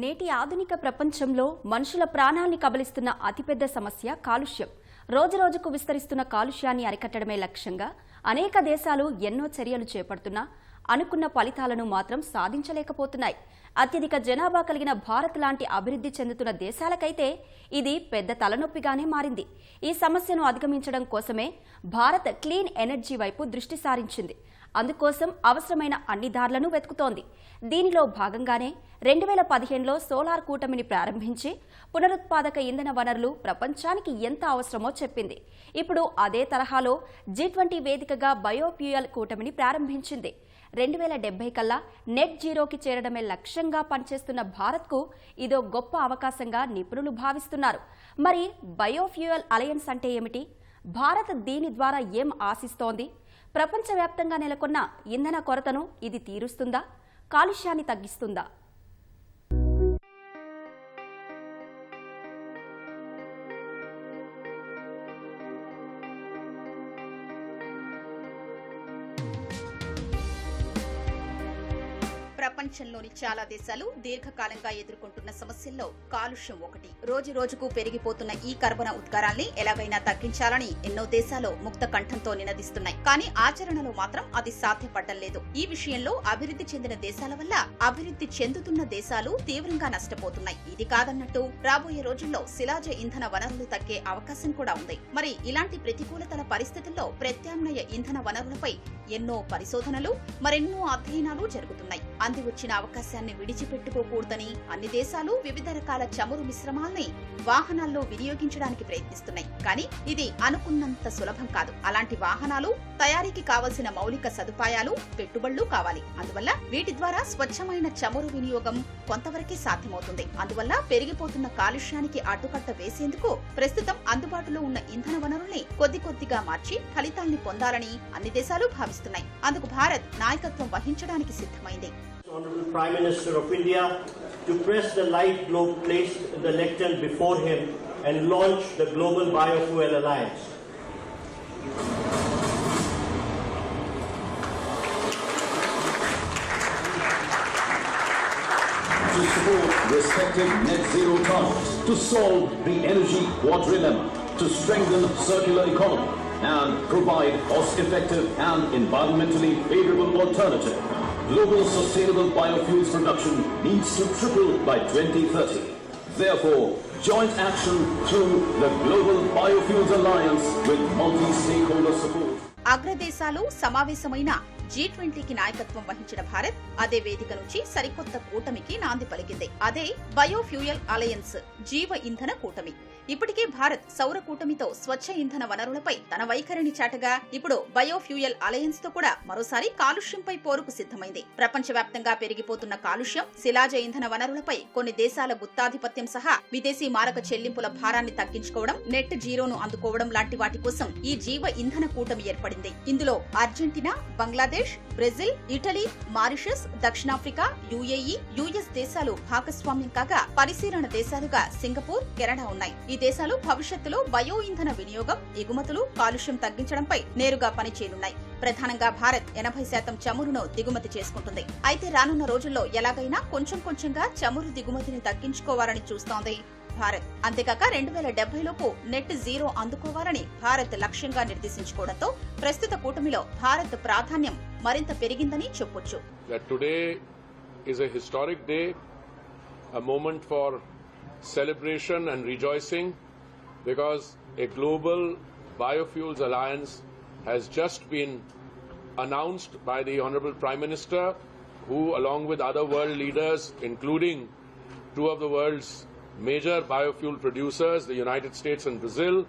నేటి ఆధునిక ప్రపంచంలో మనుషుల ప్రాణాల్ని కబలిస్తున్న అతిపెద్ద సమస్య కాలుష్యం. రోజురోజుకు విస్తరిస్తున్న కాలుష్యాన్ని అరికట్టడమే లక్ష్యంగా అనేక దేశాలు ఎన్నో చర్యలు చేపడుతున్నా అనుకున్న ఫలితాలను మాత్రం సాధించలేకపోతున్నాయి. అత్యధిక జనాభా కలిగిన భారత్ లాంటి అభివృద్ధి చెందుతున్న దేశాలకైతే ఇది పెద్ద తలనొప్పిగానే మారింది. ఈ సమస్యను అధిగమించడం కోసమే భారత్ క్లీన్ ఎనర్జీ వైపు దృష్టి సారించింది. అందుకోసం అవసరమైన అన్ని దారులను వెతుకుతోంది. దీనిలో భాగంగానే రెండు వేల పదిహేనులో సోలార్ కూటమిని ప్రారంభించి పునరుత్పాదక ఇంధన వనరులు ప్రపంచానికి ఎంత అవసరమో చెప్పింది. ఇప్పుడు అదే తరహాలో జీ ట్వంటీ వేదికగా బయోఫ్యూయల్ కూటమిని ప్రారంభించింది. రెండు వేల డెబ్బై కల్లా నెట్ జీరోకి చేరడమే లక్ష్యంగా పనిచేస్తున్న భారత్కు ఇదో గొప్ప అవకాశంగా నిపుణులు భావిస్తున్నారు. మరి బయోఫ్యూయల్ అలయన్స్ అంటే ఏమిటి? భారత్ దీని ద్వారా ఏం ఆశిస్తోంది? ప్రపంచవ్యాప్తంగా నెలకొన్న ఇంధన కొరతను ఇది తీరుస్తుందా? కాలుష్యాన్ని తగ్గిస్తుందా? ప్రపంచంలోని చాలా దేశాలు దీర్ఘకాలంగా ఎదుర్కొంటున్న సమస్యల్లో కాలుష్యం ఒకటి. రోజు రోజుకు పెరిగిపోతున్న ఈ కర్బన ఉద్గారాల్ని ఎలాగైనా తగ్గించాలని ఎన్నో దేశాలు ముక్త కంఠంతో నినదిస్తున్నాయి. కానీ ఆచరణలో మాత్రం అది సాధ్యపడడం లేదు. ఈ విషయంలో అభివృద్ధి చెందిన దేశాల వల్ల అభివృద్ధి చెందుతున్న దేశాలు తీవ్రంగా నష్టపోతున్నాయి. ఇది కాదన్నట్టు రాబోయే రోజుల్లో శిలాజ ఇంధన వనరులు తగ్గే అవకాశం కూడా ఉంది. మరి ఇలాంటి ప్రతికూలతల పరిస్థితుల్లో ప్రత్యామ్నాయ ఇంధన వనరులపై ఎన్నో పరిశోధనలు మరెన్నో అధ్యయనాలు జరుగుతున్నాయి. అంది ఇచ్చిన అవకాశాన్ని విడిచిపెట్టుకోకూడదని అన్ని దేశాలు వివిధ రకాల చమురు మిశ్రమాల్ని వాహనాల్లో వినియోగించడానికి ప్రయత్నిస్తున్నాయి. కానీ ఇది అనుకున్నంత సులభం కాదు. అలాంటి వాహనాలు తయారీకి కావలసిన మౌలిక సదుపాయాలు పెట్టుబడులు కావాలి. అందువల్ల వీటి ద్వారా స్వచ్ఛమైన చమురు వినియోగం కొంతవరకే సాధ్యమవుతుంది. అందువల్ల పెరిగిపోతున్న కాలుష్యానికి అడ్డుకట్ట వేసేందుకు ప్రస్తుతం అందుబాటులో ఉన్న ఇంధన వనరుల్ని కొద్ది కొద్దిగా మార్చి ఫలితాల్ని పొందాలని అన్ని దేశాలు భావిస్తున్నాయి. అందుకు భారత్ నాయకత్వం వహించడానికి సిద్ధమైంది. Honorable Prime Minister of India to press the light globe placed in the lectern before him and launch the Global Biofuel Alliance. to support respective net zero targets, to solve the energy quadrilemma, to strengthen circular economy, and provide cost-effective and environmentally favorable alternative Global sustainable biofuels production needs to triple by 2030. Therefore, joint action through the Global Biofuels Alliance with multi-stakeholder support. అగ్రదేశాలు సమావేశమైన G ట్వంటీకి నాయకత్వం వహించిన భారత్ అదే వేదిక నుంచి సరికొత్త కూటమికి నాంది పలికింది. అదే బయోఫ్యూయల్ అలయన్స్ జీవ ఇంధన కూటమి. ఇప్పటికే భారత్ సౌర కూటమితో స్వచ్ఛ ఇంధన వనరులపై తన వైఖరిని చాటగా ఇప్పుడు బయోఫ్యూయల్ అలయన్స్తో కూడా మరోసారి కాలుష్యంపై పోరుకు సిద్ధమైంది. ప్రపంచవ్యాప్తంగా పెరిగిపోతున్న కాలుష్యం శిలాజ ఇంధన వనరులపై కొన్ని దేశాల గుత్తాధిపత్యం సహా విదేశీ మారక చెల్లింపుల భారాన్ని తగ్గించుకోవడం నెట్ జీరోను అందుకోవడం లాంటి వాటి కోసం ఈ జీవ ఇంధన కూటమి ఏర్పడింది. ఇందులో Argentina Bangladesh Brazil Italy Mauritius దక్షిణాఫ్రికా యుఏఈ యుఎస్ దేశాలు భాగస్వామ్యం కాగా పరిశీలన దేశాలుగా సింగపూర్ కెనడా ఉన్నాయి. ఈ దేశాలు భవిష్యత్తులో బయో ఇంధన వినియోగం ఎగుమతులు కాలుష్యం తగ్గించడంపై నేరుగా పనిచేయనున్నాయి. ప్రధానంగా భారత్ ఎనభై శాతం చమురును దిగుమతి చేసుకుంటుంది. అయితే రానున్న రోజుల్లో ఎలాగైనా కొంచెం కొంచెంగా చమురు దిగుమతిని తగ్గించుకోవాలని చూస్తోంది. భారత్ అంతేకాక రెండు వేల లోపు నెట్ జీరో అందుకోవాలని భారత్ లక్ష్యంగా నిర్దేశించుకోవడంతో ప్రస్తుత కూటమిలో భారత్ ప్రాధాన్యం మరింత పెరిగిందని చెప్పొచ్చు that today is a historic day, a moment for celebration and rejoicing because a global biofuels alliance has just been announced by the Honorable Prime Minister, who, along with other world leaders, including two of the world's major biofuel producers, the United States and Brazil,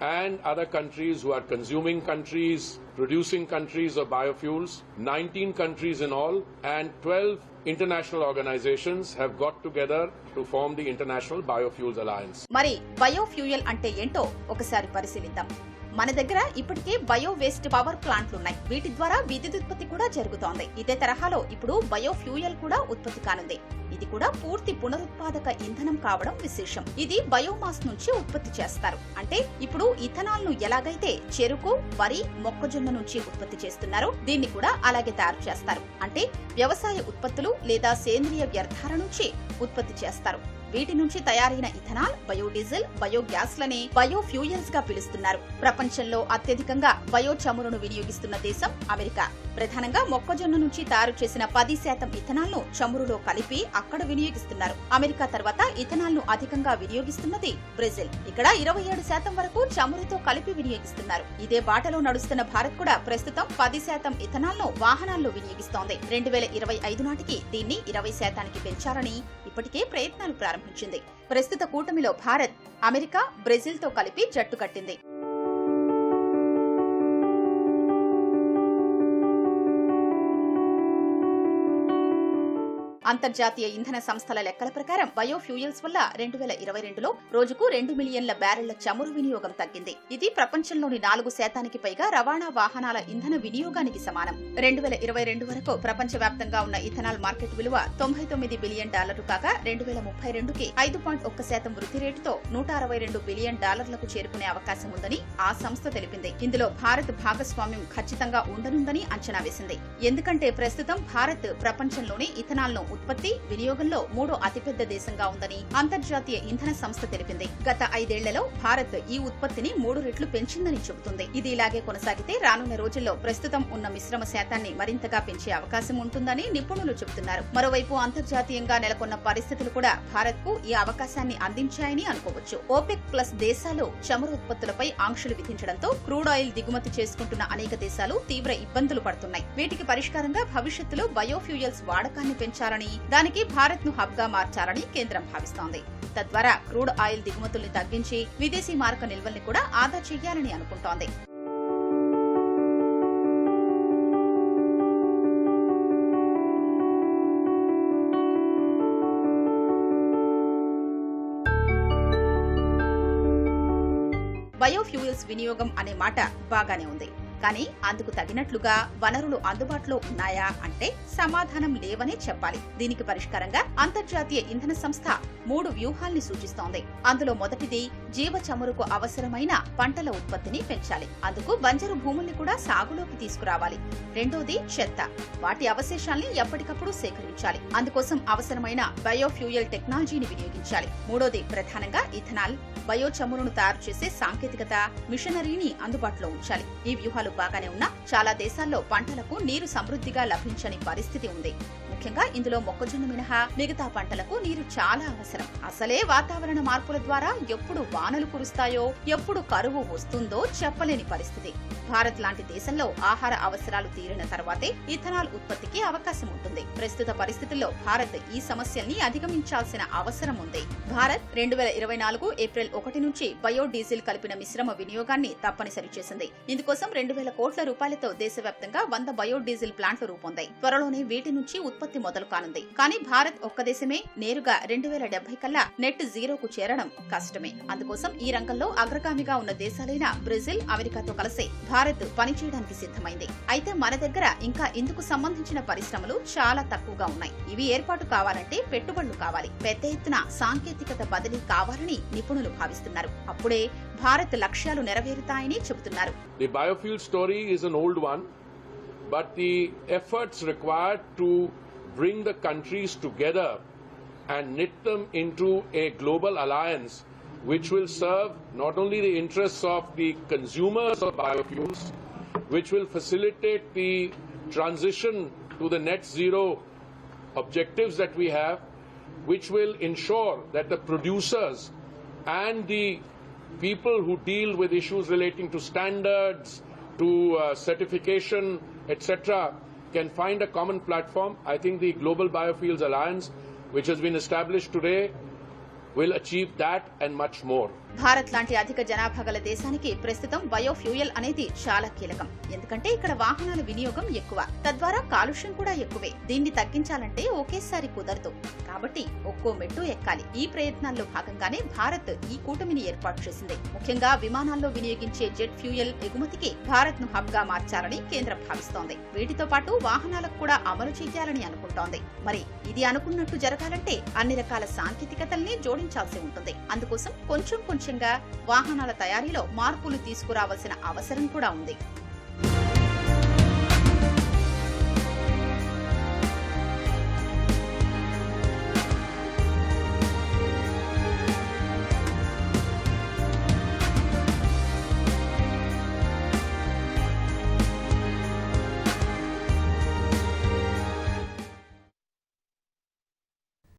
and other countries who are consuming countries, producing countries of biofuels, 19 countries in all, and 12 international organizations have got together to form the International Biofuels Alliance. మరి biofuel అంటే ఏంటో ఒకసారి పరిశీలిద్దాం మన దగ్గర ఇప్పటికే bio waste power ప్లాంట్లు ఉన్నాయి. వీటి ద్వారా విద్యుత్ ఉత్పత్తి కూడా జరుగుతోంది. ఇదే తరహాలో ఇప్పుడు బయో ఫ్యూయల్ కూడా ఉత్పత్తి కానుంది. ఇది కూడా పూర్తి పునరుత్పాదక ఇంధనం కావడం విశేషం. ఇది బయోమాస్ నుంచి ఉత్పత్తి చేస్తారు. అంటే ఇప్పుడు ఇథనాల్ను ఎలాగైతే చెరుకు వరి మొక్కజొన్న నుంచి ఉత్పత్తి చేస్తున్నారో దీన్ని కూడా అలాగే తయారు చేస్తారు. అంటే వ్యవసాయ ఉత్పత్తులు లేదా సేంద్రియ వ్యర్థాల నుంచి ఉత్పత్తి చేస్తారు. వీటి నుంచి తయారైన ఇథనాల్ బయోడీజిల్ బయోగ్యాస్ లని బయోఫ్యూయల్స్గా పిలుస్తున్నారు. ప్రపంచంలో అత్యధికంగా బయో చమురును వినియోగిస్తున్న దేశం అమెరికా. ప్రధానంగా మొక్కజొన్న నుంచి తయారు చేసిన పది శాతం ఇథనాల్ను చమురులో కలిపి అక్కడ వినియోగిస్తున్నారు. అమెరికా తర్వాత ఇథనాల్ను అధికంగా వినియోగిస్తున్నది బ్రెజిల్. ఇక్కడ ఇరవై ఏడు శాతం వరకు చమురుతో కలిపి వినియోగిస్తున్నారు. ఇదే బాటలో నడుస్తున్న భారత్ కూడా ప్రస్తుతం పది శాతం ఇథనాల్ను వాహనాల్లో వినియోగిస్తోంది. రెండు వేల ఇరవై ఐదు నాటికి దీన్ని ఇరవై శాతానికి పెంచాలని ఇప్పటికే ప్రయత్నాలు ప్రారంభించింది ప్రస్తుత కూటమిలో భారత్ అమెరికా బ్రెజిల్తో కలిపి జట్టు కట్టింది. అంతర్జాతీయ ఇంధన సంస్థల లెక్కల ప్రకారం బయోఫ్యూయల్స్ వల్ల రెండు వేల ఇరవై రెండులో రోజుకు రెండు మిలియన్ల బ్యారెళ్ళ చమురు వినియోగం తగ్గింది. ఇది ప్రపంచంలోని నాలుగు శాతానికి పైగా రవాణా వాహనాల ఇంధన వినియోగానికి సమానం. రెండు వేల ఇరవై రెండు వరకు ప్రపంచవ్యాప్తంగా ఉన్న ఇథనాల్ మార్కెట్ విలువ తొంభై తొమ్మిది బిలియన్ డాలర్లు కాగా రెండు వేల ముప్పై రెండుకి ఐదు పాయింట్ ఒక్క శాతం వృద్ధి రేటుతో నూట అరవై రెండు బిలియన్ డాలర్లకు చేరుకునే అవకాశం ఉందని ఆ సంస్థ తెలిపింది. ఇందులో భారత్ భాగస్వామ్యం ఖచ్చితంగా ఉండనుందని అంచనా వేసింది. ఎందుకంటే ప్రస్తుతం భారత్ ప్రపంచంలోనే ఇథనాల్ను ఉత్పత్తి వినియోగంలో మూడో అతిపెద్ద దేశంగా ఉందని అంతర్జాతీయ ఇంధన సంస్థ తెలిపింది. గత ఐదేళ్ళలో భారత్ ఈ ఉత్పత్తిని మూడు రెట్లు పెంచిందని చెబుతుంది. ఇది ఇలాగే కొనసాగితే రానున్న రోజుల్లో ప్రస్తుతం ఉన్న మిశ్రమ శాతాన్ని మరింతగా పెంచే అవకాశం ఉంటుందని నిపుణులు చెబుతున్నారు. మరోవైపు అంతర్జాతీయంగా నెలకొన్న పరిస్థితులు కూడా భారత్కు ఈ అవకాశాన్ని అందించాయని అనుకోవచ్చు. ఓపెక్ ప్లస్ దేశాలు చమురు ఉత్పత్తులపై ఆంక్షలు విధించడంతో క్రూడ్ ఆయిల్ దిగుమతి చేసుకుంటున్న అనేక దేశాలు తీవ్ర ఇబ్బందులు పడుతున్నాయి. వీటికి పరిష్కారంగా భవిష్యత్తులో బయోఫ్యూయల్స్ వాడకాన్ని పెంచాలని దానికి భారత్ను హబ్గా మార్చాలని కేంద్రం భావిస్తోంది. తద్వారా క్రూడ్ ఆయిల్ దిగుమతుల్ని తగ్గించి విదేశీ మారక నిల్వల్ని కూడా ఆదా చేయాలని అనుకుంటోంది. బయోఫ్యూయల్స్ వినియోగం అనే మాట బాగానే ఉంది. కానీ అందుకు తగినట్లుగా వనరులు అందుబాటులో ఉన్నాయా అంటే సమాధానం లేవనే చెప్పాలి. దీనికి పరిష్కారంగా అంతర్జాతీయ ఇంధన సంస్థ మూడు వ్యూహాల్ని సూచిస్తోంది. అందులో మొదటిది జీవ చమురుకు అవసరమైన పంటల ఉత్పత్తిని పెంచాలి. అందుకు బంజరు భూముల్ని కూడా సాగులోకి తీసుకురావాలి. రెండోది చెత్త. వాటి అవశేషాల్ని ఎప్పటికప్పుడు సేకరించాలి. అందుకోసం అవసరమైన బయోఫ్యూయల్ టెక్నాలజీని వినియోగించాలి. మూడోది ప్రధానంగా ఇథనాల్. బయో చమురును తయారు చేసే సాంకేతికత మిషనరీని అందుబాటులో ఉంచాలి. ఈ వ్యూహాలు బాగానే ఉన్నా చాలా దేశాల్లో పంటలకు నీరు సమృద్ధిగా లభించని పరిస్థితి ఉంది. ముఖ్యంగా ఇందులో మొక్కజొన్న మినహా మిగతా పంటలకు నీరు చాలా అవసరం. అసలే వాతావరణ మార్పుల ద్వారా ఎప్పుడు వానలు కురుస్తాయో ఎప్పుడు కరువు వస్తుందో చెప్పలేని పరిస్థితి. భారత్ లాంటి దేశంలో ఆహార అవసరాలు తీరిన తర్వాతే ఇథనాల్ ఉత్పత్తికి అవకాశం ఉంటుంది. ప్రస్తుత పరిస్థితుల్లో భారత్ ఈ సమస్యల్ని అధిగమించాల్సిన అవసరం ఉంది. భారత్ రెండు వేల ఇరవై నాలుగు ఏప్రిల్ ఒకటి నుంచి బయో డీజిల్ కలిపిన మిశ్రమ వినియోగాన్ని తప్పనిసరి చేసింది. ఇందుకోసం రెండు వేల కోట్ల రూపాయలతో దేశవ్యాప్తంగా వంద బయో డీజిల్ ప్లాంట్లు రూపొందాయి. త్వరలోనే వీటి నుంచి ఉత్పత్తి మొదలు కానుంది. కానీ భారత్ ఒక్క దేశమే నేరుగా రెండు వేల డెబ్బై కల్లా నెట్ జీరోకు చేరడం కష్టమే. కోసం ఈ రంగంలో అగ్రగామిగా ఉన్న దేశాలైన బ్రెజిల్ అమెరికాతో కలిసి భారత్ పనిచేయడానికి సిద్ధమైంది. అయితే మన దగ్గర ఇంకా ఇందుకు సంబంధించిన పరిశ్రమలు చాలా తక్కువగా ఉన్నాయి. ఇవి ఏర్పాటు కావాలంటే పెట్టుబడులు కావాలి. పెద్ద ఎత్తున సాంకేతికత బదిలీ కావాలని నిపుణులు భావిస్తున్నారు. అప్పుడే భారత్ లక్ష్యాలు నెరవేరుతాయని చెబుతున్నారు. The biofuel story is an old one but the efforts required to bring the countries together and knit them into a global alliance which will serve not only the interests of the consumers of biofuels, which will facilitate the transition to the net zero objectives that we have, which will ensure that the producers and the people who deal with issues relating to standards, to uh, certification, etc., can find a common platform. I think the Global Biofuels Alliance, which has been established today, will achieve that and much more. Bharat లాంటి అధిక జనాభా గల దేశానికి ప్రస్తుతం biofuel అనేది చాలా కీలకం. ఎందుకంటే ఇక్కడ వాహనాల వినియోగం ఎక్కువ. తద్వారా కాలుష్యం కూడా ఎక్కువే. దీన్ని తగ్గించాలంటే ఒకేసారి కుదరదు. కాబట్టి ఒక్కో మెట్టు ఎక్కాలి. ఈ ప్రయత్నాల్లో భాగంగానే భారత్ ఈ కూటమిని ఏర్పాటు చేసింది. ముఖ్యంగా విమానాల్లో వినియోగించే జెట్ ఫ్యూయల్ ఎగుమతికి భారత్ను హబ్గా మార్చాలని కేంద్రం భావిస్తోంది. వీటితో పాటు వాహనాలకు కూడా అమలు చేయాలని అనుకుంటోంది. మరి ఇది అనుకున్నట్టు జరగాలంటే అన్ని రకాల సాంకేతికతల్ని జోడించాల్సి ఉంటుంది. అందుకోసం కొంచెం కొంచెంగా వాహనాల తయారీలో మార్పులు తీసుకురావాల్సిన అవసరం కూడా ఉంది.